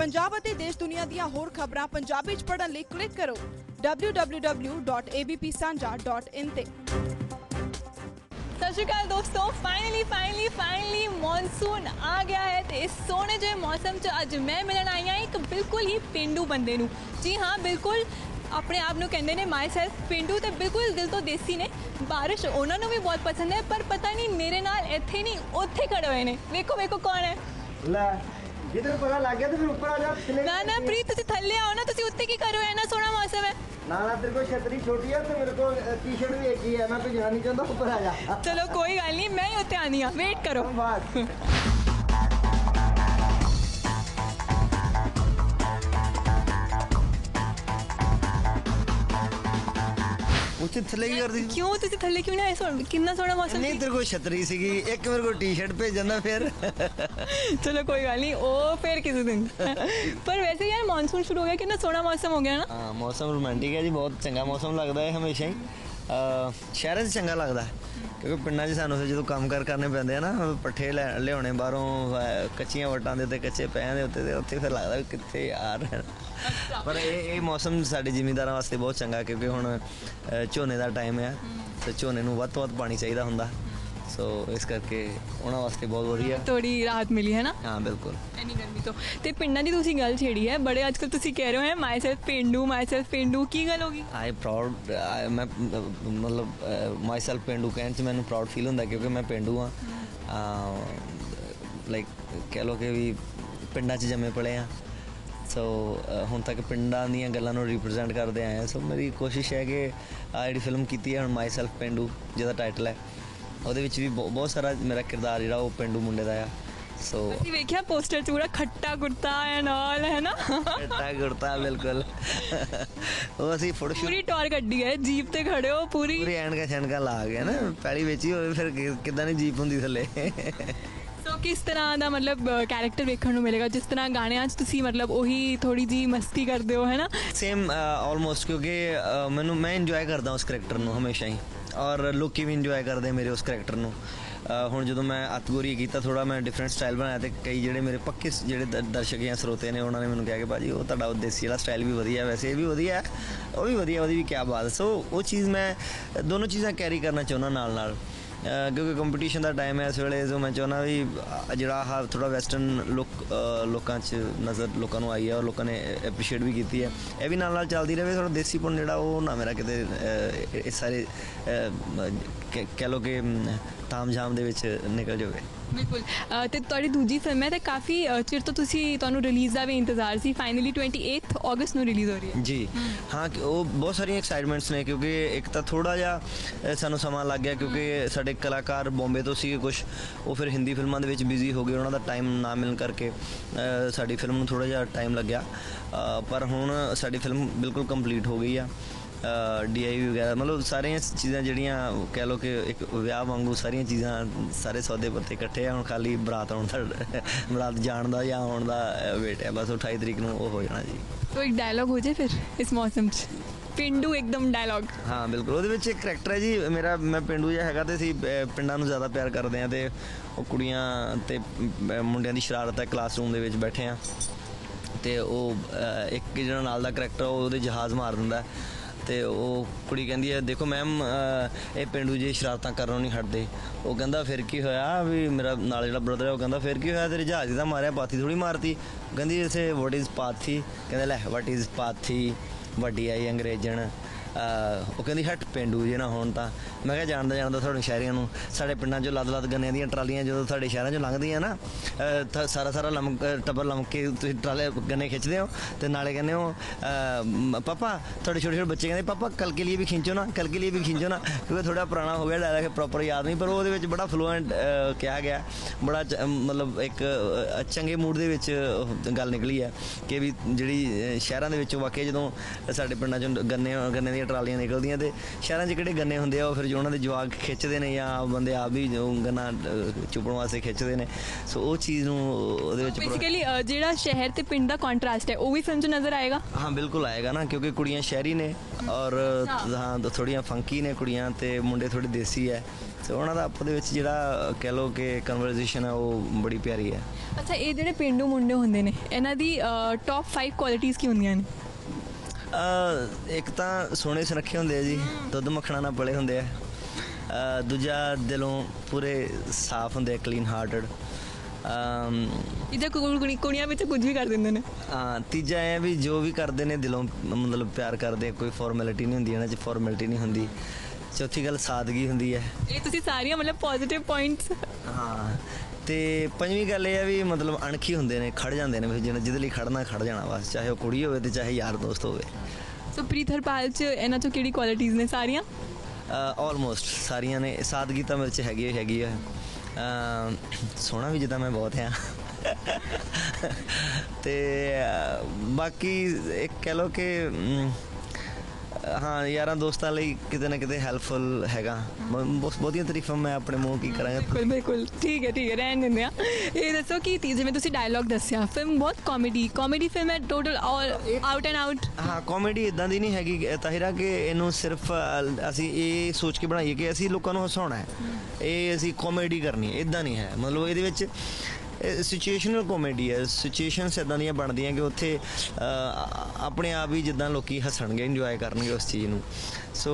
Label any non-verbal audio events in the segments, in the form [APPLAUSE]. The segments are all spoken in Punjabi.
ਪੰਜਾਬ ਅਤੇ ਦੇਸ਼ ਦੁਨੀਆ ਦੀਆਂ ਹੋਰ ਖਬਰਾਂ ਪੰਜਾਬੀ ਚ ਪੜ੍ਹਨ ਲਈ ਕਲਿੱਕ ਕਰੋ www.abpsanja.in ਤੇ। ਸਤਿ ਸ਼੍ਰੀ ਅਕਾਲ ਦੋਸਤੋ ਫਾਈਨਲੀ ਫਾਈਨਲੀ ਫਾਈਨਲੀ ਮੌਨਸੂਨ ਆ ਗਿਆ ਹੈ ਤੇ ਇਸ ਸੋਹਣੇ ਜਿਹੇ ਮੌਸਮ 'ਚ ਅੱਜ ਮੈਂ ਮਿਲਣ ਆਈ ਹਾਂ ਇੱਕ ਬਿਲਕੁਲ ਹੀ ਪਿੰਡੂ ਬੰਦੇ ਨੂੰ। ਜੀ ਹਾਂ ਬਿਲਕੁਲ ਆਪਣੇ ਆਪ ਨੂੰ ਕਹਿੰਦੇ ਨੇ ਮਾਈ ਸੈਲਫ ਪਿੰਡੂ ਤੇ ਬਿਲਕੁਲ ਦਿਲ ਤੋਂ ਦੇਸੀ ਨੇ। ਬਾਰਿਸ਼ ਉਹਨਾਂ ਨੂੰ ਵੀ ਬਹੁਤ ਪਸੰਦ ਹੈ ਪਰ ਪਤਾ ਨਹੀਂ ਮੇਰੇ ਨਾਲ ਇੱਥੇ ਨਹੀਂ ਉੱਥੇ ਖੜੇ ਹੋਏ ਨੇ। ਵੇਖੋ ਵੇਖੋ ਕੌਣ ਹੈ। ਲੈ ਜਿੱਧਰ ਪਤਾ ਲੱਗ ਗਿਆ ਤੇ ਫਿਰ ਉੱਪਰ ਆ ਜਾ ਥੱਲੇ ਨਾ ਨਾ ਪ੍ਰੀਤ ਤੁਸੀਂ ਥੱਲੇ ਆਓ ਨਾ ਤੁਸੀਂ ਉੱਤੇ ਕੀ ਕਰ ਇੰਨਾ ਸੋਹਣਾ ਮੌਸਮ ਹੈ। ਨਾ ਨਾ ਤੇਰੇ ਕੋਲ ਛਤਰੀ ਛੋਟੀ ਆ ਤੇ ਮੇਰੇ ਕੋਲ ਟੀ-ਸ਼ਰਟ ਵੀ ਇੱਕ ਹੀ ਹੈ ਮੈਂ ਭੇਜਣਾ ਨਹੀਂ ਚਾਹੁੰਦਾ ਉੱਪਰ ਆ ਜਾ। ਚਲੋ ਕੋਈ ਗੱਲ ਨਹੀਂ ਮੈਂ ਹੀ ਉੱਤੇ ਆਨੀ ਆ ਵੇਟ ਕਰੋ। ਬਸ ਉੱਥੇ ਥੱਲੇ ਕੀ ਕਰਦੀ ਕਿਉਂ ਤੁਸੀਂ ਥੱਲੇ ਕਿਉਂ ਨਹੀਂ ਆਏ? ਕਿੰਨਾ ਸੋਹਣਾ ਮੌਸਮ ਨਹੀਂ ਸੀ। ਤੇਰੇ ਕੋਲ ਛਤਰੀ ਸੀਗੀ। ਇੱਕ ਮੇਰੇ ਕੋਲ ਟੀ-ਸ਼ਰਟ ਭੇਜ ਜਾਂਦਾ ਫਿਰ। ਚਲੋ ਕੋਈ ਗੱਲ ਨਹੀਂ। ਉਹ ਫਿਰ ਕਿਸੇ ਦਿਨ। ਪਰ ਵੈਸੇ ਯਾਰ ਮੌਨਸੂਨ ਸ਼ੁਰੂ ਹੋ ਗਿਆ। ਕਿੰਨਾ ਸੋਹਣਾ ਮੌਸਮ ਹੋ ਗਿਆ ਨਾ। ਹਾਂ ਮੌਸਮ ਰੋਮਾਂਟਿਕ ਹੈ ਜੀ। ਬਹੁਤ ਚੰਗਾ ਮੌਸਮ ਲੱਗਦਾ ਹੈ ਹਮੇਸ਼ਾ ਹੀ। ਅਹ ਸ਼ਹਿਰਾਂ 'ਚ ਚੰਗਾ ਲੱਗਦਾ ਹੈ। ਕਿਉਂਕਿ ਪਿੰਡਾਂ 'ਚ ਸਾਨੂੰ ਫਿਰ ਜਦੋਂ ਕੰਮ ਕਰ ਕਰਨੇ ਪੈਂਦੇ ਆ ਨਾ ਪੱਠੇ ਲੈ, ਲਿਆਉਣੇ ਬਾਹਰੋਂ ਕੱਚੀਆਂ ਵਟਾਂ ਦੇ ਉੱਤੇ, ਕੱਚੇ ਪੈਆਂ ਦੇ ਉੱਤੇ ਤੇ ਉੱਥੇ ਫਿਰ ਲੱਗਦਾ ਵੀ ਕਿੱਥੇ ਯਾਰ। ਪਰ ਇਹ ਇਹ ਮੌਸਮ ਸਾਡੇ ਜ਼ਿਮੀਂਦਾਰਾਂ ਵਾਸਤੇ ਬਹੁਤ ਚੰਗਾ ਕਿਉਂਕਿ ਹੁਣ ਝੋਨੇ ਦਾ ਟਾਈਮ ਆ ਤੇ ਝੋਨੇ ਨੂੰ ਵੱਧ ਤੋਂ ਵੱਧ ਪਾਣੀ ਚਾਹੀਦਾ ਹੁੰਦਾ। ਸੋ ਇਸ ਕਰਕੇ ਉਹਨਾਂ ਵਾਸਤੇ ਬਹੁਤ ਵਧੀਆ। ਥੋੜੀ ਰਾਹਤ ਮਿਲੀ ਹੈ ਨਾ? ਹਾਂ ਬਿਲਕੁਲ। ਐਨੀ ਗਰਮੀ ਤੋਂ। ਤੇ ਪਿੰਡਾਂ ਦੀ ਤੁਸੀਂ ਗੱਲ ਛੇੜੀ ਹੈ ਬੜੇ ਅੱਜਕੱਲ ਤੁਸੀਂ ਕਹਿ ਰਹੇ ਹੋ ਮਾਈ ਸੈਲਫ ਪਿੰਡੂ ਮਾਈ ਸੈਲਫ ਪਿੰਡੂ ਕੀ ਗੱਲ ਹੋਗੀ ਆਈ ਪ੍ਰਾਊਡ ਮੈਂ ਮਤਲਬ ਮਾਈ ਸੈਲਫ ਪਿੰਡੂ ਕਹਿਣ ਚ ਮੈਨੂੰ ਪ੍ਰਾਊਡ ਫੀਲ ਹੁੰਦਾ ਕਿਉਂਕਿ ਮੈਂ ਪਿੰਡੂ ਆ ਲਾਈਕ ਕਹਿ ਲੋ ਕਿ ਵੀ ਪਿੰਡਾਂ 'ਚ ਜੰਮੇ ਪਲੇ ਆ ਸੋ ਹੁਣ ਤੱਕ ਪਿੰਡਾਂ ਦੀਆਂ ਗੱਲਾਂ ਨੂੰ ਰਿਪਰੈਜ਼ੈਂਟ ਕਰਦੇ ਆਏ ਆ ਸੋ ਮੇਰੀ ਕੋਸ਼ਿਸ਼ ਹੈ ਕਿ ਆ ਜਿਹੜੀ ਫਿਲਮ ਕੀਤੀ ਹੈ ਹੁਣ ਮਾਈ ਸੈਲਫ ਪਿੰਡੂ ਜਿਹਦਾ ਟਾਈਟਲ ਹੈ। ਉਹਦੇ ਵਿੱਚ ਵੀ ਬਹੁ- ਬਹੁਤ ਸਾਰਾ ਮੇਰਾ ਕਿਰਦਾਰ ਜਿਹੜਾ ਉਹ ਪਿੰਡੂ ਮੁੰਡੇ ਦਾ ਆ ਸੋ ਅਸੀਂ ਵੇਖਿਆ ਪੋਸਟਰ 'ਚ ਪੂਰਾ ਖੱਟਾ ਕੁੜਤਾ ਐਂਡ ਆਲ ਹੈ ਨਾ? ਟਾ ਗੁਰਤਾ ਬਿਲਕੁਲ। ਉਹ ਅਸੀਂ ਫੋਟੋ ਸ਼ੂਟ ਪੂਰੀ ਟੌਰ ਕੱਢੀ ਹੈ ਜੀਪ ਤੇ ਖੜੇ ਹੋ ਪੂਰੀ। ਪੂਰੀ ਐਨਕਾ ਛਣਕਾ ਲਾ ਗਿਆ ਨਾ? ਪਹਿਲੀ ਵਿੱਚ ਹੀ ਹੋਵੇ ਫਿਰ ਕਿ- ਕਿੱਦਾਂ ਦੀ ਜੀਪ ਹੁੰਦੀ ਥੱਲੇ? ਸੋ ਕਿਸ ਤਰ੍ਹਾਂ ਦਾ ਮਤਲਬ ਕੈਰੈਕਟਰ ਵੇਖਣ ਨੂੰ ਮਿਲੇਗਾ? ਜਿਸ ਤਰ੍ਹਾਂ ਗਾਣਿਆਂ 'ਚ ਤੁਸੀਂ ਮਤਲਬ ਉਹੀ ਥੋੜੀ ਜੀ ਮਸਤੀ ਕਰਦੇ ਹੋ ਹੈ ਨਾ ਸੇਮ ਆਲਮੋਸਟ ਕਿਉਂਕਿ ਮੈਨੂੰ, ਮੈਂ ਇੰਜੋਏ ਕਰਦਾ ਉਸ ਕਰੈਕਟਰ ਨੂੰ ਹਮੇਸ਼ਾ ਹੀ। ਔਰ ਲੋਕੀ ਵੀ ਇੰਜੋਏ ਕਰਦੇ ਮੇਰੇ ਉਸ ਕਰੈਕਟਰ ਨੂੰ। ਹੁਣ ਜਦੋਂ ਮੈਂ ਅਤਗੋਰੀ ਕੀਤਾ ਥੋੜਾ ਮੈਂ ਡਿਫਰੈਂਟ ਸਟਾਈਲ ਬਣਾਇਆ ਤੇ ਕਈ ਜਿਹੜੇ ਮੇਰੇ ਪੱਕੇ ਜਿਹੜੇ ਦਰਸ਼ਕ ਜਾਂ ਸਰੋਤੇ ਨੇ, ਉਹਨਾਂ ਨੇ ਮੈਨੂੰ ਕਿਹਾ ਕਿ ਭਾਜੀ, ਉਹ ਤੁਹਾਡਾ ਉਹ ਦੇਸੀ ਵਾਲਾ ਸਟਾਈਲ ਵੀ ਵਧੀਆ, ਵੈਸੇ ਇਹ ਵੀ ਵਧੀਆ, ਉਹ ਵੀ ਵਧੀਆ, ਉਹਦੀ ਵੀ ਕੀ ਬਾਤ। ਸੋ ਉਹ ਚੀਜ਼ ਮੈਂ, ਦੋਨੋਂ ਚੀਜ਼ਾਂ ਕੈਰੀ ਕਰਨਾ ਚਾਹੁੰਦਾ ਨਾਲ ਨਾਲ ਕਿਉਂਕਿ ਕੰਪੀਟੀਸ਼ਨ ਦਾ ਟਾਈਮ ਹੈ ਇਸ ਵੇਲੇ ਜੋ ਮੈਂ ਚਾਹੁੰਦਾ ਵੀ ਜਿਹੜਾ ਆਹ ਥੋੜਾ ਵੈਸਟਰਨ ਲੁੱਕ ਲੋਕਾਂ 'ਚ ਨਜ਼ਰ ਲੋਕਾਂ ਨੂੰ ਆਈ ਹੈ ਔਰ ਲੋਕਾਂ ਨੇ ਐਪਰੀਸ਼ੀਏਟ ਵੀ ਕੀਤੀ ਹੈ। ਇਹ ਵੀ ਨਾਲ ਨਾਲ ਚੱਲਦੀ ਰਹੇ ਥੋੜਾ ਦੇਸੀ ਪੁੰਨ ਜਿਹੜਾ ਉਹ ਨਾ ਮੇਰਾ ਕਿਤੇ ਅਹ, ਇਹ ਸਾਰੇ ਕਹਿ- ਲੋ ਕਿ ਤਾਮਝਾਮ ਦੇ ਵਿੱਚ ਨਿਕਲ ਜਾਵੇ ਬਿਲਕੁਲ। ਅ, ਤੇ ਤੁਹਾਡੀ ਦੂਜੀ ਫਿਲਮ ਹੈ ਤੇ ਕਾਫੀ ਅ, ਚਿਰ ਤੋਂ ਤੁਸੀਂ ਤੁਹਾਨੂੰ ਰਿਲੀਜ਼ ਦਾ ਵੀ ਇੰਤਜ਼ਾਰ ਸੀ। ਫਾਈਨਲੀ 28th ਅਗਸਤ ਨੂੰ ਰਿਲੀਜ਼ ਹੋ ਰਹੀ ਹੈ। ਜੀ। ਹਾਂ। ਕਿ ਉਹ ਬਹੁਤ ਸਾਰੀਆਂ ਐਕਸਾਈਟਮੈਂਟਸ ਨੇ ਕਿਉਂਕਿ ਇੱਕ ਤਾਂ ਥੋੜਾ ਜਿਹਾ ਅ, ਸਾਨੂੰ ਸਮਾਂ ਲੱਗ ਗਿਆ ਕਿਉਂਕਿ ਸਾਡੇ ਕਲਾਕਾਰ ਬੰਬੇ ਤੋਂ ਸੀਗੇ ਕੁਝ ਉਹ ਫਿਰ ਹਿੰਦੀ ਫਿਲਮਾਂ ਦੇ ਵਿੱਚ ਬਿਜ਼ੀ ਹੋ ਗਏ ਉਹਨਾਂ ਦਾ ਟਾਈਮ ਨਾ ਮਿਲਣ ਕਰਕੇ ਅ, ਸਾਡੀ ਫਿਲਮ ਨੂੰ ਥੋੜਾ ਜਿਹਾ ਟਾਈਮ ਲੱਗਿਆ। ਅ, ਪਰ ਹੁਣ ਸਾਡੀ ਫਿਲਮ ਬਿਲਕੁਲ ਕੰਪਲੀਟ ਹੋ ਗਈ ਆ। ਡੀਆਈਵੀ ਵਗੈਰਾ ਮਤਲਬ ਸਾਰੀਆਂ ਚੀਜ਼ਾਂ ਜਿਹੜੀਆਂ ਕਹਿ ਲੋ ਕਿ ਇੱਕ ਵਿਆਹ ਵਾਂਗੂ ਸਾਰੀਆਂ ਚੀਜ਼ਾਂ ਸਾਰੇ ਸੌਦੇ ਪੱਤੇ ਇਕੱਠੇ ਆ ਹੁਣ ਖਾਲੀ ਬਰਾਤ ਆਉਣ ਦਾ ਬਰਾਤ ਜਾਣ ਦਾ ਜਾਂ ਆਉਣ ਦਾ ਵੇਟ ਹੈ ਬਸ 28 ਤਰੀਕ ਨੂੰ ਉਹ ਹੋ ਜਾਣਾ ਜੀ। ਤੋ ਇੱਕ ਡਾਇਲੌਗ ਹੋ ਜੇ ਫਿਰ ਇਸ ਮੌਸਮ 'ਚ? ਪਿੰਡੂ ਇੱਕਦਮ ਡਾਇਲੌਗ ਹਾਂ ਬਿਲਕੁਲ ਉਹਦੇ ਵਿੱਚ ਇੱਕ ਕੈਰੈਕਟਰ ਹੈ ਜੀ ਮੇਰਾ ਮੈਂ ਪਿੰਡੂ ਜਿਹਾ ਹੈਗਾ ਤੇ ਅਸੀਂ ਪਿੰਡਾਂ ਨੂੰ ਜ਼ਿਆਦਾ ਪਿਆਰ ਕਰਦੇ ਆ ਤੇ ਉਹ ਕੁੜੀਆਂ ਤੇ ਮੁੰਡਿਆਂ ਦੀ ਸ਼ਰਾਰਤ ਹੈ ਕਲਾਸਰੂਮ ਦੇ ਵਿੱਚ ਬੈਠੇ ਆ। ਤੇ ਉਹ ਇੱਕ ਜਿਹੜਾ ਨਾਲ ਦਾ ਕੈਰੈਕਟਰ ਉਹਦੇ ਜਹਾਜ਼ ਮਾਰ ਦਿੰਦਾ ਤੇ ਉਹ ਕੁੜੀ ਕਹਿੰਦੀ ਹੈ, ਦੇਖੋ ਮੈਮ ਇਹ ਪਿੰਡੂ ਜੀ ਸ਼ਰਾਰਤਾਂ ਕਰਨੋਂ ਨਹੀਂ ਹਟਦੇ। ਉਹ ਕਹਿੰਦਾ, ਫਿਰ ਕੀ ਹੋਇਆ ਵੀ ਮੇਰਾ ਨਾਲ ਜਿਹੜਾ ਬ੍ਰਦਰ ਹੈ, ਉਹ ਕਹਿੰਦਾ, ਫਿਰ ਕੀ ਹੋਇਆ? ਤੇਰੇ ਜਹਾਜ਼ ਦਾ ਮਾਰਿਆ, ਪਾਥੀ ਥੋੜੀ ਮਾਰਤੀ। ਉਹ ਕਹਿੰਦੀ ਇਸੇ ਵਾਟ ਇਜ਼ ਪਾਥੀ? ਕਹਿੰਦਾ, ਲੈ ਵਾਟ ਇਜ਼ ਪਾਥੀ? ਵੱਡੀ ਆਈ ਅੰਗਰੇਜ਼ਣ। ਅਹ, ਉਹ ਕਹਿੰਦੀ, ਹਟ ਪਿੰਡੂ ਜੇ, ਨਾ ਹੋਣ ਤਾਂ। ਮੈਂ ਕਿਹਾ ਜਾਣਦਾ ਜਾਣਦਾ ਤੁਹਾਡੇ ਸ਼ਹਿਰੀਆਂ ਨੂੰ। ਸਾਡੇ ਪਿੰਡਾਂ 'ਚੋਂ ਲੱਦ-ਲੱਦ ਗੰਨਿਆਂ ਦੀਆਂ ਟਰਾਲੀਆਂ ਜਦੋਂ ਤੁਹਾਡੇ ਸ਼ਹਿਰਾਂ 'ਚੋਂ ਲੰਘਦੀਆਂ ਨਾ ਅਹ ਤਾਂ ਸਾਰਾ ਸਾਰਾ ਲੰਮ ਅਹ ਟੱਬਰ ਲੰਮ ਕੇ ਤੁਸੀਂ ਟਰਾਲੇ ਗੰਨੇ ਖਿੱਚਦੇ ਹੋ ਤੇ ਨਾਲੇ ਕਹਿੰਦੇ ਹੋ ਅਹ, ਮ- ਪਾਪਾ ਤੁਹਾਡੇ ਛੋਟੇ ਛੋਟੇ ਬੱਚੇ ਕਹਿੰਦੇ ਪਾਪਾ ਕੱਲ ਕੇ ਲਈ ਵੀ ਖਿੱਚੋ ਨਾ ਕਲ ਕੇ ਲਈ ਵੀ ਖਿੱਚੋ ਨਾ। ਕਿਉਂਕਿ ਥੋੜਾ ਪੁਰਾਣਾ ਹੋ ਗਿਆ ਡਾਇਲੌਗ ਪ੍ਰੋਪਰ ਯਾਦ ਨਹੀਂ ਪਰ ਉਹਦੇ ਵਿੱਚ ਬੜਾ ਫਲੂਐਂਟ ਕਿਹਾ ਗਿਆ। ਬੜਾ ਚ- ਮਤਲਬ ਇੱਕ ਅਹ, ਚੰਗੇ ਮੂਡ ਦੇ ਵਿੱਚ ਉਹ ਗੱਲ ਨਿਕਲੀ ਹੈ ਕਿ ਵੀ ਜਿਹੜੀ ਅਹ, ਸ਼ਹਿਰਾਂ ਦੇ ਵਿੱਚੋਂ ਵਾਕਿਆ ਜਦੋਂ ਸਾਡੇ ਪਿੰਡਾਂ ਚੋਂ ਗੰਨੇ ਗੰਨੇ ਦੀਆਂ ਟਰਾਲੀਆਂ ਨਿਕਲਦੀਆਂ ਤੇ ਸ਼ਹਿਰਾਂ 'ਚ ਕਿਹੜੇ ਗੰਨੇ ਹੁੰਦੇ ਆ ਉਹ ਫਿਰ ਜੋ ਉਹਨਾਂ ਦੇ ਜਵਾਕ ਖਿੱਚਦੇ ਨੇ ਜਾਂ ਬੰਦੇ ਆਪ ਵੀ ਜੋ ਗੰਨਾ ਚੁੱਪਣ ਵਾਸਤੇ ਖਿੱਚਦੇ ਨੇ। ਸੋ ਉਹ ਚੀਜ਼ ਨੂੰ ਉਹਦੇ ਵਿੱਚ ਬੇਸਿਕਲੀ ਜਿਹੜਾ ਸ਼ਹਿਰ ਤੇ ਪਿੰਡ ਦਾ ਕੰਟਰਾਸਟ ਹੈ ਉਹ ਵੀ ਫਿਲਮ 'ਚ ਨਜ਼ਰ ਆਏਗਾ? ਹਾਂ ਬਿਲਕੁਲ ਆਏਗਾ ਨਾ ਕਿਉਂਕਿ ਕੁੜੀਆਂ ਸ਼ਹਿਰੀ ਨੇ ਔਰ ਹਾਂ। ਥੋੜੀਆਂ ਫੰਕੀ ਨੇ ਕੁੜੀਆਂ ਤੇ ਮੁੰਡੇ ਥੋੜੇ ਦੇਸੀ ਹੈ। ਸੋ ਉਹਨਾਂ ਦਾ ਆਪਸ ਦੇ ਵਿੱਚ ਜਿਹੜਾ ਕਹਿ ਲਓ ਕਿ ਕਨਵਰਸੇਸ਼ਨ ਹੈ ਉਹ ਬੜੀ ਪਿਆਰੀ ਹੈ। ਅੱਛਾ ਇਹ ਜਿਹੜੇ ਪਿੰਡੂ ਮੁੰਡੇ ਹੁੰਦੇ ਨੇ ਇਹਨਾਂ ਦੀ ਟੌਪ 5 ਕੁਆਲਿਟੀਆਂ ਕੀ ਹੁੰਦੀਆਂ ਨੇ? ਇੱਕ ਤਾਂ ਸੋਹਣੇ ਸੁਨੱਖੇ ਹੁੰਦੇ ਆ ਜੀ ਦੁੱਧ ਮੱਖਣਾ ਨਾਲ ਪਲੇ ਹੁੰਦੇ ਆ। ਦੂਜਾ ਦਿਲੋਂ ਪੂਰੇ ਸਾਫ਼ ਹੁੰਦੇ ਆ ਕਲੀਨ ਹਾਰਟਡ ਇਹਦੇ ਕੁੜੀ ਕੁੜੀਆਂ ਵਿੱਚ ਕੁਝ ਵੀ ਕਰ ਦਿੰਦੇ ਨੇ। ਤੀਜਾ ਇਹ ਵੀ ਜੋ ਵੀ ਕਰਦੇ ਨੇ ਦਿਲੋਂ ਮਤਲਬ ਪਿਆਰ ਕਰਦੇ ਕੋਈ ਫਾਰਮੈਲਿਟੀ ਨਹੀਂ ਹੁੰਦੀ ਇਹਨਾਂ 'ਚ ਫਾਰਮੈਲਿਟੀ ਨਹੀਂ ਹੁੰਦੀ। ਚੌਥੀ ਗੱਲ ਸਾਦਗੀ ਹੁੰਦੀ ਹੈ। ਇਹ ਤੁਸੀਂ ਸਾਰੀਆਂ ਮਤਲਬ ਪੋਜ਼ਿਟਿਵ ਪੁਆਇੰਟਸ ਹਾਂ ਤੇ ਪੰਜਵੀਂ ਗੱਲ ਇਹ ਆ ਵੀ ਮਤਲਬ ਅਣਖੀ ਹੁੰਦੇ ਨੇ ਖੜ ਜਾਂਦੇ ਨੇ ਜਿਹਨੇ ਜਿਹਦੇ ਲਈ ਖੜਨਾ ਖੜ ਜਾਣਾ ਬਸ ਚਾਹੇ ਉਹ ਕੁੜੀ ਹੋਵੇ ਤੇ ਚਾਹੇ ਯਾਰ ਦੋਸਤ ਹੋਵੇ। ਸੋ ਪ੍ਰੀਤ ਹਰਪਾਲ 'ਚ ਇਹਨਾਂ 'ਚੋਂ ਕਿਹੜੀ ਕੁਆਲਿਟੀਆਂ ਨੇ ਸਾਰੀਆਂ? ਆਲਮੋਸਟ ਸਾਰੀਆਂ ਨੇ ਸਾਦਗੀ ਤਾਂ ਮੇਰੇ ਚ ਹੈਗੀ ਹੀ ਹੈਗੀ ਆ। ਸੋਹਣਾ ਵੀ ਜਿੱਦਾਂ ਮੈਂ ਬਹੁਤ ਆ। ਤੇ ਬਾਕੀ ਇੱਕ ਕਹਿ ਲਓ ਕਿ ਹਾਂ ਯਾਰਾਂ ਦੋਸਤਾਂ ਲਈ ਕਿਤੇ ਨਾ ਕਿਤੇ ਹੈਲਪਫੁਲ ਹੈਗਾ। ਬਹੁਤੀਆਂ ਤਾਰੀਫਾਂ ਮੈਂ ਆਪਣੇ ਮੂੰਹ ਕੀ ਕਰਾਂਗਾ ਬਿਲਕੁਲ ਬਿਲਕੁਲ। ਠੀਕ ਹੈ ਠੀਕ ਹੈ ਰਹਿਣ ਦਿੰਦੇ ਆ ਇਹ ਦੱਸੋ ਕਿ ਤੀ ਜਿਵੇਂ ਤੁਸੀਂ ਡਾਇਲੌਗ ਦੱਸਿਆ ਫਿਲਮ ਬਹੁਤ ਕਾਮੇਡੀ ਕਾਮੇਡੀ ਫਿਲਮ ਹੈ total all out and out ਹਾਂ ਕਾਮੇਡੀ ਇਦਾਂ ਦੀ ਨਹੀਂ ਹੈਗੀ ਤਾਹਿਰਾ ਕਿ ਇਹਨੂੰ ਸਿਰਫ ਅਸੀਂ ਇਹ ਸੋਚ ਕੇ ਬਣਾਈਏ ਕਿ ਅਸੀਂ ਲੋਕਾਂ ਨੂੰ ਹਸਾਉਣਾ ਹੈ। ਇਹ ਅਸੀਂ ਕਾਮੇਡੀ ਕਰਨੀ ਹੈ ਇਦਾਂ ਨਹੀਂ ਹੈ। ਮਤਲਬ ਇਹਦੇ ਵਿੱਚ ਸਿਚੁਏਸ਼ਨਲ ਕਾਮੇਡੀ ਹੈ। ਸਿਚੁਏਸ਼ਨਸ ਇਦਾਂ ਦੀਆਂ ਬਣਦੀਆਂ ਕਿ ਉੱਥੇ ਆਪਣੇ ਆਪ ਹੀ ਜਿੱਦਾਂ ਲੋਕੀ ਹੱਸਣਗੇ ਇੰਜੋਏ ਕਰਨਗੇ ਉਸ ਚੀਜ਼ ਨੂੰ। ਸੋ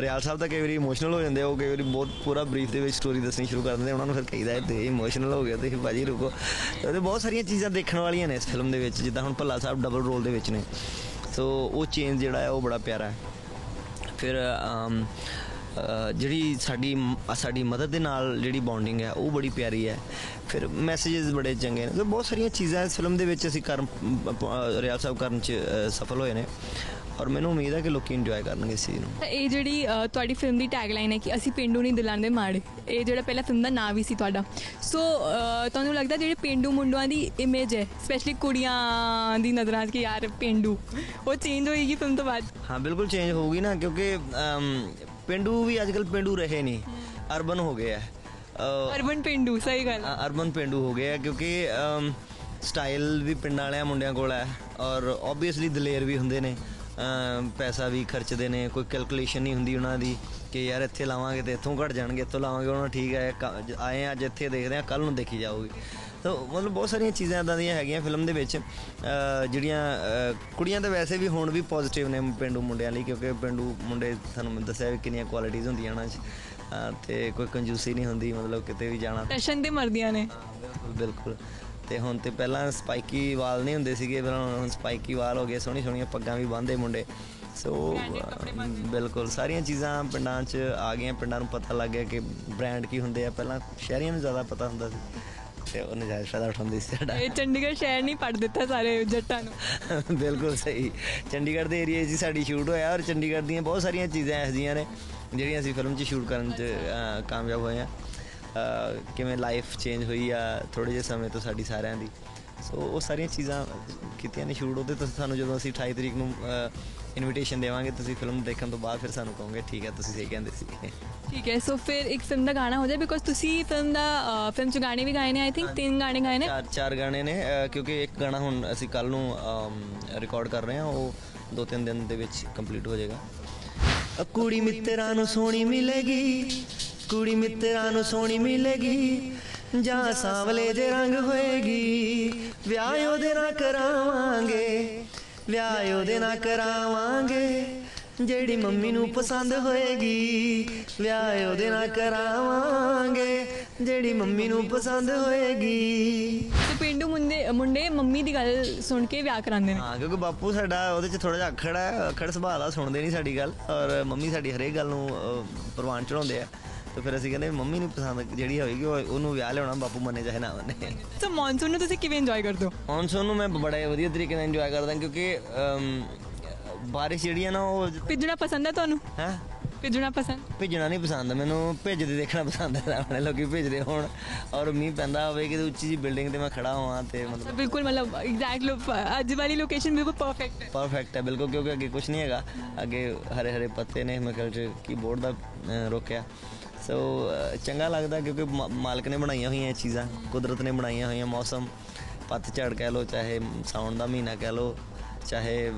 ਰਿਆਲ ਸਾਹਿਬ ਤਾਂ ਕਈ ਵਾਰੀ ਇਮੋਸ਼ਨਲ ਹੋ ਜਾਂਦੇ ਉਹ ਕਈ ਵਾਰੀ ਬਹੁਤ ਪੂਰਾ ਬਰੀਫ ਦੇ ਵਿੱਚ ਸਟੋਰੀ ਦੱਸਣੀ ਸ਼ੁਰੂ ਕਰ ਦਿੰਦੇ ਉਹਨਾਂ ਨੂੰ ਫਿਰ ਕਹੀਦਾ ਹੈ, ਤੇ ਇਮੋਸ਼ਨਲ ਹੋ ਗਿਆ ਤੁਸੀਂ ਭਾਜੀ ਰੁਕੋ। ਤੇ ਬਹੁਤ ਸਾਰੀਆਂ ਚੀਜ਼ਾਂ ਦੇਖਣ ਵਾਲੀਆਂ ਨੇ ਇਸ ਫਿਲਮ ਦੇ ਵਿੱਚ। ਜਿੱਦਾਂ ਹੁਣ ਭੱਲਾ ਸਾਹਿਬ ਡਬਲ ਰੋਲ ਦੇ ਵਿੱਚ ਨੇ। ਸੋ ਉਹ ਚੇਂਜ ਜਿਹੜਾ ਹੈ, ਉਹ ਬੜਾ ਪਿਆਰਾ ਹੈ। ਫਿਰ ਜਿਹੜੀ ਸਾਡੀ ਸਾਡੀ ਮਦਦ ਦੇ ਨਾਲ ਜਿਹੜੀ ਬੌਂਡਿੰਗ ਹੈ ਉਹ ਬੜੀ ਪਿਆਰੀ ਹੈ। ਫਿਰ ਮੈਸੇजेस ਬੜੇ ਚੰਗੇ ਨੇ। ਬਹੁਤ ਸਾਰੀਆਂ ਚੀਜ਼ਾਂ ਇਸ ਫਿਲਮ ਦੇ ਵਿੱਚ ਅਸੀਂ ਕਰਨ ਰਿਆਲ ਸਾਹਿਬ ਕਰਨ ਚ ਸਫਲ ਹੋਏ ਨੇ। ਔਰ ਮੈਨੂੰ ਉਮੀਦ ਹੈ ਕਿ ਲੋਕੀ ਇੰਜੋਏ ਕਰਨਗੇ ਇਸ ਚੀਜ਼ ਨੂੰ। ਇਹ ਜਿਹੜੀ ਤੁਹਾਡੀ ਫਿਲਮ ਦੀ ਟੈਗਲਾਈਨ ਹੈ ਕਿ ਅਸੀਂ ਪਿੰਡੂ ਨਹੀਂ ਦਿਲਾਂ ਦੇ ਮਾੜੇ। ਇਹ ਜਿਹੜਾ ਪਹਿਲਾ ਫਿਲਮ ਦਾ ਨਾਂ ਵੀ ਸੀ ਤੁਹਾਡਾ। ਸੋ ਤੁਹਾਨੂੰ ਲੱਗਦਾ ਜਿਹੜੇ ਪਿੰਡੂ ਮੁੰਡਿਆਂ ਦੀ ਇਮੇਜ ਹੈ ਸਪੈਸ਼ਲੀ ਕੁੜੀਆਂ ਦੀ ਨਜ਼ਰਾਂ 'ਚ ਕਿ ਯਾਰ ਪਿੰਡੂ ਉਹ ਚੇਂਜ ਹੋਏਗੀ ਫਿਲਮ ਤੋਂ ਬਾਅਦ? ਹਾਂ ਬਿਲਕੁਲ ਚੇਂਜ ਹੋਊਗੀ ਨਾ ਕਿਉਂਕਿ ਪਿੰਡੂ ਵੀ ਅੱਜਕੱਲ ਪਿੰਡੂ ਰਹੇ ਨਹੀਂ। ਅਰਬਨ ਹੋ ਗਏ ਅ, ਅਰਬਨ ਪਿੰਡੂ ਸਹੀ ਗੱਲ। ਹੈ। ਅਰਬਨ ਪਿੰਡੂ ਹੋ ਗਏ ਆ ਕਿਉਂਕਿ ਸਟਾਈਲ ਵੀ ਪਿੰਡਾਂ ਵਾਲਿਆਂ ਮੁੰਡਿਆਂ ਕੋਲ ਹੈ ਔਰ ਆਬਵੀਅਸਲੀ ਦਲੇਰ ਵੀ ਹੁੰਦੇ ਨੇ। ਪੈਸਾ ਵੀ ਖਰਚਦੇ ਨੇ ਕੋਈ ਕੈਲਕੂਲੇਸ਼ਨ ਨਹੀਂ ਹੁੰਦੀ ਉਹਨਾਂ ਦੀ ਕਿ ਯਾਰ ਇੱਥੇ ਲਾਵਾਂਗੇ ਤੇ ਇੱਥੋਂ ਘਟ ਜਾਣਗੇ ਇੱਥੋਂ ਲਾਵਾਂਗੇ ਉਹਨਾਂ ਠੀਕ ਹੈ ਆਏ ਆ ਅੱਜ ਇੱਥੇ ਦੇਖਦੇ ਆ ਕੱਲ ਨੂੰ ਦੇਖੀ ਜਾਊਗੀ। ਤਾਂ ਮਤਲਬ ਬਹੁਤ ਸਾਰੀਆਂ ਚੀਜ਼ਾਂ ਇਦਾਂ ਦੀਆਂ ਹੈਗੀਆਂ ਫਿਲਮ ਦੇ ਵਿੱਚ ਜਿਹੜੀਆਂ ਕੁੜੀਆਂ ਤਾਂ ਵੈਸੇ ਵੀ ਹੁਣ ਵੀ ਪੋਜ਼ਿਟਿਵ ਨੇ ਪਿੰਡੂ ਮੁੰਡਿਆਂ ਲਈ ਕਿਉਂਕਿ ਪਿੰਡੂ ਮੁੰਡੇ ਤੁਹਾਨੂੰ ਮੈਂ ਦੱਸਿਆ ਵੀ ਕਿੰਨੀਆਂ ਕੁਆਲਿਟੀਆਂ ਹੁੰਦੀਆਂ ਉਹਨਾਂ 'ਚ ਤੇ ਕੋਈ ਕੰਜੂਸੀ ਨਹੀਂ ਹੁੰਦੀ ਮਤਲਬ ਕਿਤੇ ਵੀ ਜਾਣਾ। ਟੈਸ਼ਨ ਤੇ ਮਰਦੀਆਂ ਨੇ। ਬਿਲਕੁਲ ਬਿਲਕੁਲ। ਤੇ ਹੁਣ ਤੇ ਪਹਿਲਾਂ ਸਪਾਈਕੀ ਵਾਲ ਨਹੀਂ ਹੁੰਦੇ ਸੀਗੇ ਪਰ ਹੁਣ ਸਪਾਈਕੀ ਵਾਲ ਹੋ ਗਏ ਸੋਹਣੀ ਸੋਹਣੀਆਂ ਪੱਗਾਂ ਵੀ ਬੰਨ੍ਹਦੇ ਮੁੰਡੇ। ਸੋ ਬਿਲਕੁਲ ਸਾਰੀਆਂ ਚੀਜ਼ਾਂ ਪਿੰਡਾਂ 'ਚ ਆ ਗਈਆਂ ਪਿੰਡਾਂ ਨੂੰ ਪਤਾ ਲੱਗ ਗਿਆ ਕਿ ਬ੍ਰਾਂਡ ਕੀ ਹੁੰਦੇ ਆ। ਪਹਿਲਾਂ ਸ਼ਹਿਰੀਆਂ ਨੂੰ ਜ਼ਿਆਦਾ ਪਤਾ ਹੁੰਦਾ ਸੀ। ਤੇ ਉਹ ਨਜਾਇਜ਼ ਫਾਇਦਾ ਉਠਾਉਂਦੇ ਸੀ ਸਾਡਾ। ਇਹ ਚੰਡੀਗੜ੍ਹ ਸ਼ਹਿਰ ਨਹੀਂ ਪੜ ਦਿੱਤਾ ਸਾਰੇ ਜੱਟਾਂ ਨੂੰ। ਬਿਲਕੁਲ ਸਹੀ। ਚੰਡੀਗੜ੍ਹ ਦੇ ਏਰੀਆ 'ਚ ਸਾਡੀ ਸ਼ੂਟ ਹੋਇਆ ਔਰ ਚੰਡੀਗੜ੍ਹ ਦੀਆਂ ਬਹੁਤ ਸਾਰੀਆਂ ਚੀਜ਼ਾਂ ਇਹੋ ਜਿਹੀਆਂ ਨੇ ਜਿਹੜੀਆਂ ਅਸੀਂ ਫਿਲਮ 'ਚ ਸ਼ੂਟ ਕਰਨ 'ਚ ਕਾਮਯਾਬ ਹੋਏ ਆ ਕਿਵੇਂ ਲਾਈਫ ਚੇਂਜ ਹੋਈ ਆ ਥੋੜੇ ਜਿਹੇ ਸਮੇਂ ਤੋਂ ਸਾਡੀ ਸਾਰਿਆਂ ਦੀ। ਸੋ ਉਹ ਸਾਰੀਆਂ ਚੀਜ਼ਾਂ ਕੀਤੀਆਂ ਨੇ ਸ਼ੂਟ ਉਹਦੇ ਤੁਸੀਂ ਸਾਨੂੰ ਜਦੋਂ ਅਸੀਂ 28 ਤਰੀਕ ਨੂੰ ਇਨਵੀਟੇਸ਼ਨ ਦੇਵਾਂਗੇ ਤੁਸੀਂ ਫਿਲਮ ਦੇਖਣ ਤੋਂ ਬਾਅਦ ਫਿਰ ਸਾਨੂੰ ਕਹੋਗੇ ਠੀਕ ਹੈ ਤੁਸੀਂ ਸਹੀ ਕਹਿੰਦੇ ਸੀ। ਠੀਕ ਹੈ ਸੋ ਫਿਰ ਇੱਕ ਫਿਲਮ ਦਾ ਗਾਣਾ ਹੋ ਜਾਏ ਬਿਕੋਜ਼ ਤੁਸੀਂ ਫਿਲਮ ਦਾ ਫਿਲਮ ਚ ਗਾਣੇ ਵੀ ਗਾਏ ਨੇ ਆਈ ਥਿੰਕ ਤਿੰਨ ਗਾਣੇ ਗਾਏ ਨੇ। ਚਾਰ ਚਾਰ ਗਾਣੇ ਨੇ ਕਿਉਂਕਿ ਇੱਕ ਗਾਣਾ ਹੁਣ ਅਸੀਂ ਕੱਲ ਨੂੰ ਰਿਕਾਰਡ ਕਰ ਰਹੇ ਹਾਂ ਉਹ ਦੋ ਤਿੰਨ ਦਿਨ ਦੇ ਵਿੱਚ ਕੰਪਲੀਟ ਹੋ ਜਾਏਗਾ। ਕੁੜੀ ਮਿੱਤਰਾਂ ਨੂੰ ਸੋਹਣੀ ਮਿਲੇਗੀ ਕੁੜੀ ਮਿੱਤਰਾਂ ਨੂੰ ਸੋਹਣੀ ਮਿਲੇਗੀ ਜਾਂ ਸਾਵਲੇ ਜੇ ਰੰਗ ਹੋਏਗੀ ਵਿਆਹ ਉਹਦੇ ਨਾਲ ਕਰਾਵਾਂਗੇ। ਵਿਆਹ ਉਹਦੇ ਨਾਲ ਕਰਾਵਾਂਗੇ ਜਿਹੜੀ ਮੰਮੀ ਨੂੰ ਪਸੰਦ ਹੋਏਗੀ ਵਿਆਹ ਉਹਦੇ ਨਾਲ ਕਰਾਵਾਂਗੇ ਜਿਹੜੀ ਮੰਮੀ ਨੂੰ ਪਸੰਦ ਹੋਏਗੀ। ਤੇ ਪਿੰਡੂ ਮੁੰਡੇ ਮੁੰਡੇ ਮੰਮੀ ਦੀ ਗੱਲ ਸੁਣ ਕੇ ਵਿਆਹ ਕਰਾਉਂਦੇ ਨੇ। ਹਾਂ ਕਿਉਂਕਿ ਬਾਪੂ ਸਾਡਾ ਉਹਦੇ ਚ ਥੋੜਾ ਜਿਹਾ ਅਖੜ ਹੈ ਅਖੜ ਸੁਭਾਅ ਦਾ ਸੁਣਦੇ ਨਹੀਂ ਸਾਡੀ ਗੱਲ ਔਰ ਮੰਮੀ ਸਾਡੀ ਹਰੇਕ ਗੱਲ ਨੂੰ ਪ੍ਰਵਾਨ ਚੜਾਉਂਦੇ ਆ। ਤੇ ਫਿਰ ਅਸੀਂ ਕਹਿੰਦੇ ਮੰਮੀ ਨੂੰ ਪਸੰਦ ਜਿਹੜੀ ਹੋਏਗੀ ਉਹ- ਉਹਨੂੰ ਵਿਆਹ ਲਿਆਉਣਾ ਬਾਪੂ ਮੰਨੇ ਚਾਹੇ ਨਾ ਮੰਨੇ। ਸੋ ਮੌਨਸੂਨ ਨੂੰ ਤੁਸੀਂ ਕਿਵੇਂ ਇੰਜੋਏ ਕਰਦੇ ਹੋ? ਮੌਨਸੂਨ ਨੂੰ ਮੈਂ ਬੜੇ ਵਧੀਆ ਤਰੀਕੇ ਨਾਲ ਇੰਜੋਏ ਕਰਦਾ ਕਿਉਂਕਿ ਅਮ, ਬਾਰਿਸ਼ ਜਿਹੜੀ ਹੈ ਨਾ ਉਹ ਭਿੱਜਣਾ ਪਸੰਦ ਹੈ ਤੁਹਾਨੂੰ? ਹੈ? ਭੇਜਣਾ ਪਸੰਦ? ਭੇਜਣਾ ਨਹੀਂ ਪਸੰਦ ਮੈਨੂੰ ਭੇਜਦੇ ਦੇਖਣਾ ਪਸੰਦ ਹੈ ਆਪਣੇ ਲੋਕੀ ਭੇਜਦੇ ਹੋਣ ਔਰ ਮੀਂਹ ਪੈਂਦਾ ਹੋਵੇ ਕਿ ਉੱਚੀ ਜੀ ਬਿਲਡਿੰਗ ਤੇ ਮੈਂ ਖੜਾ ਹੋਵਾਂ ਤੇ ਮਤਲਬ ਬਿਲਕੁਲ ਮਤਲਬ ਐਗਜ਼ੈਕਟ ਅੱਜ ਵਾਲੀ ਲੋਕੇਸ਼ਨ ਬਿਲਕੁਲ ਪਰਫੈਕਟ ਹੈ। ਪਰਫੈਕਟ ਹੈ ਬਿਲਕੁਲ ਕਿਉਂਕਿ ਅੱਗੇ ਕੁਝ ਨਹੀਂ ਹੈਗਾ। ਅੱਗੇ ਹਰੇ ਹਰੇ ਪੱਤੇ ਨੇ ਮੈਂ ਚ ਕੀਬੋਰਡ ਦਾ ਰੋਕਿਆ। ਸੋ uh, ਚੰਗਾ ਲੱਗਦਾ ਕਿਉਂਕਿ ਮਾ- ਮਾਲਕ ਨੇ ਬਣਾਈਆਂ ਹੋਈਆਂ ਇਹ ਚੀਜ਼ਾਂ, ਕੁਦਰਤ ਨੇ ਬਣਾਈਆਂ ਹੋਈਆਂ ਮੌਸਮ ਪੱਤਝੜ ਕਹਿ ਲੋ ਚਾਹੇ ਸਾਉਣ ਦਾ ਮਹੀਨਾ ਕਹਿ ਲੋ ਚਾਹੇ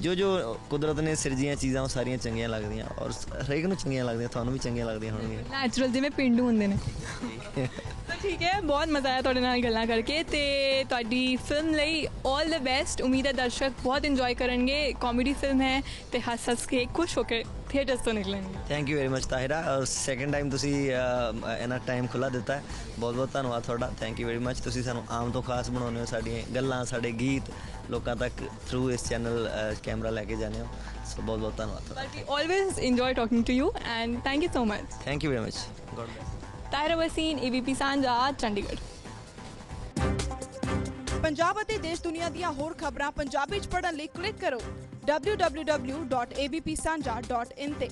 ਜੋ ਜੋ ਕੁਦਰਤ ਨੇ ਸਿਰਜੀਆਂ ਚੀਜ਼ਾਂ ਉਹ ਸਾਰੀਆਂ ਚੰਗੀਆਂ ਲੱਗਦੀਆਂ ਔਰ ਹਰੇਕ ਨੂੰ ਚੰਗੀਆਂ ਲੱਗਦੀਆਂ ਤੁਹਾਨੂੰ ਵੀ ਚੰਗੀਆਂ ਲੱਗਦੀਆਂ ਹੋਣਗੀਆਂ। ਨੈਚੁਰਲ ਜਿਵੇਂ ਪਿੰਡੂ ਹੁੰਦੇ ਨੇ। [LAUGHS] ਤਾਂ ਠੀਕ ਹੈ ਬਹੁਤ ਮਜ਼ਾ ਆਇਆ ਤੁਹਾਡੇ ਨਾਲ ਗੱਲਾਂ ਕਰਕੇ ਤੇ ਤੁਹਾਡੀ ਫਿਲਮ ਲਈ 올 ਦ ਬੈਸਟ ਉਮੀਦ ਹੈ ਦਰਸ਼ਕ ਬਹੁਤ ਇੰਜੋਏ ਕਰਨਗੇ। ਕਾਮੇਡੀ ਫਿਲਮ ਹੈ ਤੇ ਹੱਸ ਹੱਸ ਕੇ ਖੁਸ਼ ਹੋ ਕੇ ਥੀਏਟਰਸ ਤੋਂ ਨਿਕਲਣਗੇ। Thank you very much Tahira ਔਰ ਸੈਕੰਡ ਟਾਈਮ ਤੁਸੀਂ ਇਹਨਾਂ ਟਾਈਮ ਖੁੱਲਾ ਦਿੱਤਾ ਬਹੁਤ ਬਹੁਤ ਧੰਨਵਾਦ ਤੁਹਾਡਾ। ਥੈਂਕ ਯੂ ਵੈਰੀ ਮਚ ਤੁਸੀਂ ਸਾਨੂੰ ਆਮ ਤੋਂ ਖਾਸ ਬਣਾਉਂਦੇ ਹੋ ਸਾਡੀਆਂ ਗੱਲਾਂ ਸਾਡੇ ਗੀਤ। ਲੋਕਾਂ ਤੱਕ ਥਰੂ ਇਸ ਚੈਨਲ ਕੈਮਰਾ ਲੈ ਕੇ ਜਾਂਦੇ ਹੋ। ਸੋ ਬਹੁਤ ਬਹੁਤ ਧੰਨਵਾਦ ਤੁਹਾਡਾ। But we always enjoy talking to you and thank you so much thank you very much God bless Tahira ਵਸੀਨ ABP Sanjha Chandigarh Punjab ਅਤੇ ਦੇਸ਼ ਦੁਨੀਆ ਦੀਆਂ ਹੋਰ ਖਬਰਾਂ ਪੰਜਾਬੀ ਚ ਪੜ੍ਹਨ ਲਈ ਕਲਿੱਕ ਕਰੋ www.abpsanja.in ਤੇ।